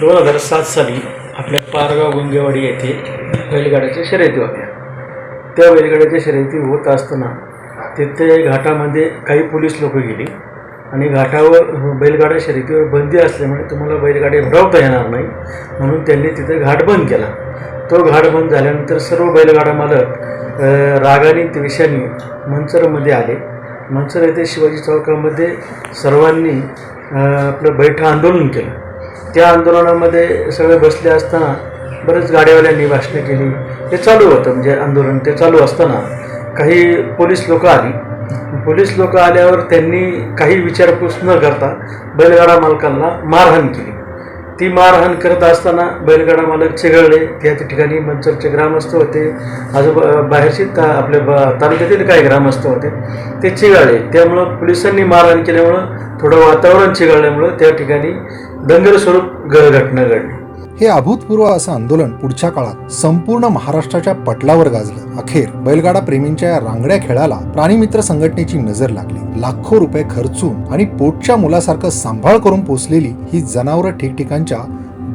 दोन हजार सात साली आपल्या पारगाव गुंगेवाडी येथे बैलगाड्याच्या शर्यती होत्या. त्या बैलगाड्याच्या शर्यती होत असताना तिथे घाटामध्ये काही पोलीस लोक गेली आणि घाटावर बैलगाड्या शर्यतीवर बंदी असल्यामुळे तुम्हाला बैलगाडी भरवता येणार नाही म्हणून त्यांनी तिथे घाट बंद केला. तो घाट बंद झाल्यानंतर सर्व बैलगाडा मालक रागाने द्वेषाने मंचरमध्ये आले. मंचर येथे शिवाजी चौकामध्ये सर्वांनी आपलं बैठं आंदोलन केलं. त्या आंदोलनामध्ये सगळे बसले असताना बरेच गाड्यावाल्यांनी भाषणं केली. ते चालू होतं म्हणजे आंदोलन ते चालू असताना. काही पोलीस लोक आली. पोलीस लोक आल्यावर त्यांनी काही विचारपूस न करता बैलगाडा मालकांना मारहाण केली. ती मारहाण करत असताना बैलगाडा मालक चिघळले. त्या ठिकाणी मंचरचे ग्रामस्थ होते. आजूबा बाहेरचे ता आपल्या ब तालुक्यातील काही ग्रामस्थ होते. ते चिघळले. त्यामुळं पोलिसांनी मारहाण केल्यामुळं थोडं वातावरण चिघळल्यामुळं त्या ठिकाणी दंगल स्वरूप घटना घडली हे अभूतपूर्व असं आंदोलन पुढच्या काळात संपूर्ण महाराष्ट्राच्या पटलावर गाजलं. अखेर बैलगाडा प्रेमींच्या या रांगड्या खेळाला प्राणीमित्र संघटनेची नजर लागली. लाखो रुपये खर्चून आणि पोटच्या मुलासारखं सांभाळ करून पोचलेली ही जनावरं ठिकठिकाणच्या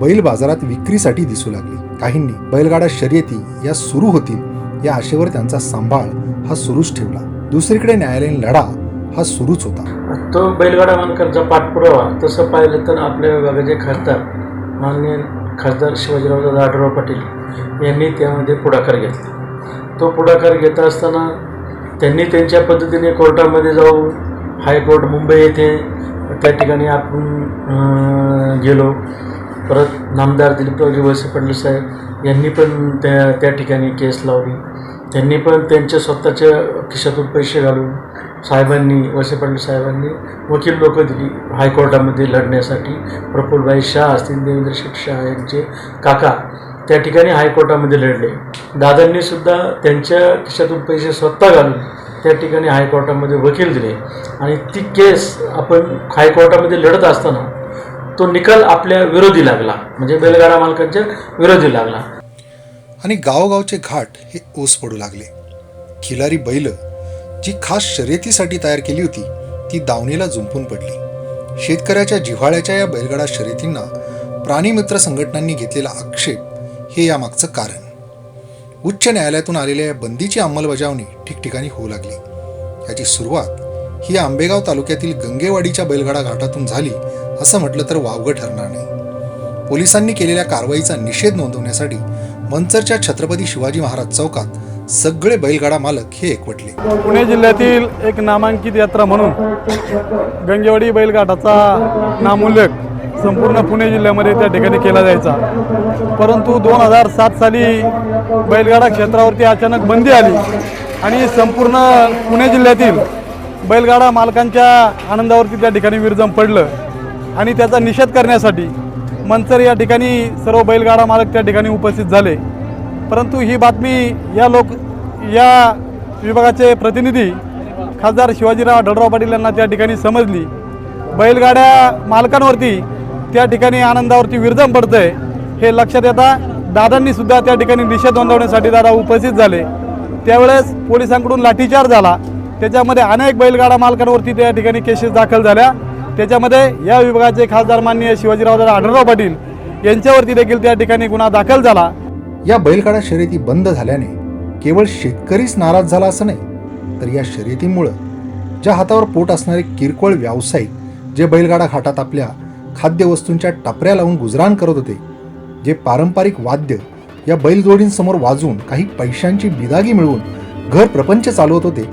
बैल बाजारात विक्रीसाठी दिसू लागली. काहींनी बैलगाडा शर्यती या सुरू होतील या आशेवर त्यांचा सांभाळ हा सुरूच ठेवला. दुसरीकडे न्यायालयीन लढा हा सुरूच होता. तो बैलगाडा मानकरचा पाठपुरावा तसं पाहिलं तर आपल्या विभागाचे खासदार माननीय खासदार शिवाजीराव आढळराव पाटील यांनी त्यामध्ये पुढाकार घेतला. तो पुढाकार घेत असताना त्यांनी त्यांच्या पद्धतीने कोर्टामध्ये जाऊन हायकोर्ट मुंबई येथे त्या ठिकाणी आपण गेलो. परत नामदार दिलीपरावजी वळसे पाटील साहेब यांनी पण त्या त्या ठिकाणी केस लावली. त्यांनी पण त्यांच्या स्वतःच्या खिशातून पैसे घालून साहेबांनी वळसे पाटील साहेबांनी वकील लोक दिली हायकोर्टामध्ये लढण्यासाठी. प्रफुल्लभाई शाह असतील देवेंद्र शेठ शाह यांचे काका त्या ठिकाणी हायकोर्टामध्ये लढले. दादांनी सुद्धा त्यांच्या खिशातून पैसे स्वतः घालून त्या ठिकाणी हायकोर्टामध्ये वकील दिले. आणि ती केस आपण हायकोर्टामध्ये लढत असताना तो निकाल आपल्या विरोधी लागला. म्हणजे बैलगाडा मालकांच्या विरोधी लागला. आणि गावगावचे घाट हे ओस पडू लागले. खिलारी बैल जी खास शर्यतीसाठी तयार केली होती ती दावणीला जुंपून पडली. शेतकऱ्याच्या जिव्हाळ्याच्या या बैलगाडा शर्यतींना प्राणीमित्र संघटनांनी घेतलेला आक्षेप हे यामागचं कारण. उच्च न्यायालयातून आलेल्या या बंदीची अंमलबजावणी ठिकठिकाणी होऊ लागली. याची सुरुवात ही आंबेगाव तालुक्यातील गंगेवाडीच्या बैलगाडा घाटातून झाली असं म्हटलं तर वावगं ठरणार नाही. पोलिसांनी केलेल्या कारवाईचा निषेध नोंदवण्यासाठी मंचरच्या छत्रपती शिवाजी महाराज चौकात सगळे बैलगाडा मालक हे एकवटले. पुणे जिल्ह्यातील एक नामांकित यात्रा म्हणून गंगेवाडी बैलगाडाचा नामोल्लेख संपूर्ण पुणे जिल्ह्यामध्ये त्या ठिकाणी केला जायचा. परंतु दोन हजार सात साली बैलगाडा क्षेत्रावरती अचानक बंदी आली आणि संपूर्ण पुणे जिल्ह्यातील बैलगाडा मालकांच्या आनंदावरती त्या ठिकाणी विरजम पडलं आणि त्याचा निषेध करण्यासाठी मंचर या ठिकाणी सर्व बैलगाडा मालक त्या ठिकाणी उपस्थित झाले. परंतु ही बातमी या लोक या विभागाचे प्रतिनिधी खासदार शिवाजीराव ढळराव पाटील यांना त्या ठिकाणी समजली. बैलगाड्या मालकांवरती त्या ठिकाणी आनंदावरती विरजम पडतंय. हे लक्षात येता दादांनी सुद्धा त्या ठिकाणी निषेध नोंदवण्यासाठी दादा उपस्थित झाले. त्यावेळेस पोलिसांकडून लाठीचार्ज झाला. त्याच्यामध्ये अनेक बैलगाडा मालकांवरती त्या ठिकाणी केसेस दाखल झाल्या. त्याच्यामध्ये या विभागाचे खासदार माननीय शिवाजीराव आढळराव पाटील यांच्यावरती देखील त्या ठिकाणी गुन्हा दाखल झाला. या बैलगाडा शर्यती बंद झाल्याने केवळ शेतकरीच नाराज झाला असं नाही तर या शर्यतीमुळं ज्या हातावर पोट असणारे किरकोळ व्यावसायिक जे बैलगाडा घाटात आपल्या खाद्यवस्तूंच्या टपऱ्या लावून गुजराण करत होते जे पारंपरिक वाद्य या बैलजोडींसमोर वाजवून काही पैशांची बिदागी मिळवून घर प्रपंच चालवत होते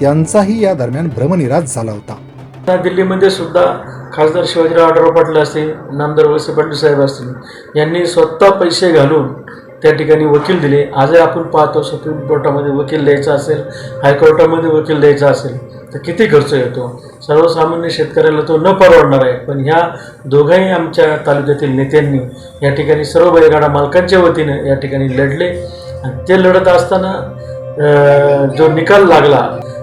त्यांचाही या दरम्यान भ्रमनिराश झाला होता. दिल्लीमध्ये सुद्धा खासदार शिवाजीराव आढळराव पाटील असतील नामदार वळसे पाटील साहेब असतील यांनी स्वतः पैसे घालून त्या ठिकाणी वकील दिले. आजही आपण पाहतो सुप्रीम कोर्टामध्ये वकील द्यायचा असेल हायकोर्टामध्ये वकील द्यायचा असेल तर किती खर्च येतो? सर्वसामान्य शेतकऱ्याला तो न परवडणार आहे. पण ह्या दोघाही आमच्या तालुक्यातील नेत्यांनी या ठिकाणी सर्व बैलगाडा मालकांच्या वतीनं या ठिकाणी लढले. आणि ते लढत असताना जो निकाल लागला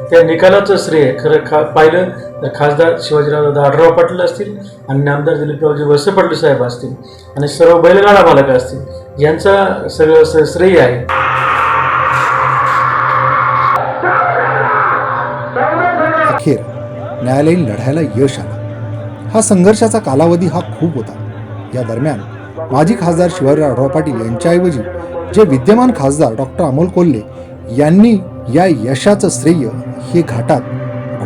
त्या निकालाचं श्रेय खरं खा पाहिलं तर खासदार शिवाजीराव दादराव पाटील असतील आणि आमदार दिलीपरावजी वळसे पाटील साहेब असतील आणि सर्व बैलगाडा मालक असतील यांचा सगळं श्रेय आहे. अखेर न्यायालयीन लढायला यश आलं. हा संघर्षाचा कालावधी हा खूप होता. या दरम्यान माजी खासदार शिवाजीराव पाटील यांच्याऐवजी जे विद्यमान खासदार डॉक्टर अमोल कोल्हे यांनी या यशाचं श्रेय हे घाटात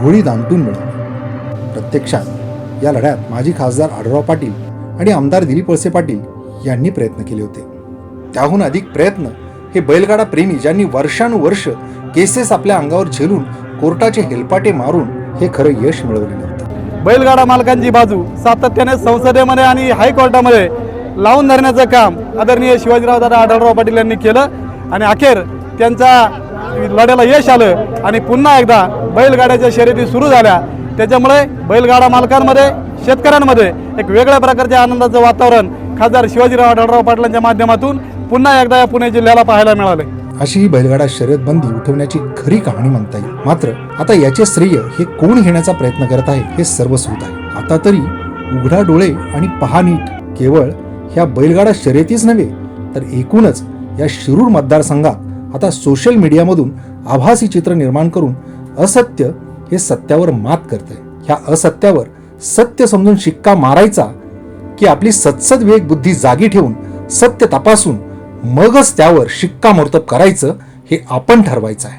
घोडी दांतून मिळवलं प्रत्यक्षात या लढ्यात माजी खासदार आढळराव पाटील आणि आमदार दिलीप वळसे पाटील यांनी प्रयत्न केले होते. त्याहून अधिक प्रयत्न हे बैलगाडा प्रेमी ज्यांनी वर्षानुवर्ष केसेस आपल्या अंगावर झेलून कोर्टाचे हेलपाटे मारून हे खरं यश मिळवलेलं होतं. बैलगाडा मालकांची बाजू सातत्याने संसदेमध्ये आणि हायकोर्टामध्ये लावून धरण्याचं काम आदरणीय शिवाजीराव दादा आढळराव पाटील यांनी केलं. आणि अखेर त्यांचा लढ्याला यश आलं आणि पुन्हा एकदा बैलगाड्याच्या शर्यती सुरू झाल्या. त्याच्यामुळे बैलगाडा मालकांमध्ये शेतकऱ्यांमध्ये एक वेगळ्या प्रकारच्या आनंदाचं वातावरण खासदार शिवाजीराव आढळराव पाटलांच्या माध्यमातून पुन्हा एकदा या पुणे जिल्ह्याला पाहायला मिळाले अशी ही बैलगाडा शर्यत बंदी उठवण्याची खरी कहाणी म्हणता येईल. मात्र आता याचे श्रेय हे कोण घेण्याचा प्रयत्न करत आहे हे सर्व सुत आहे. आता तरी उघडा डोळे आणि पहा नीट. केवळ ह्या बैलगाडा शर्यतीच नव्हे तर एकूणच या शिरूर मतदारसंघात आता सोशल मीडियामधून आभासी चित्र निर्माण करून असत्य हे सत्यावर मात करते ह्या असत्यावर सत्य समजून शिक्का मारायचा की आपली सत्सद विवेक बुद्धी जागी ठेवून सत्य तपासून मगच त्यावर शिक्कामोर्तब करायचं हे आपण ठरवायचं आहे.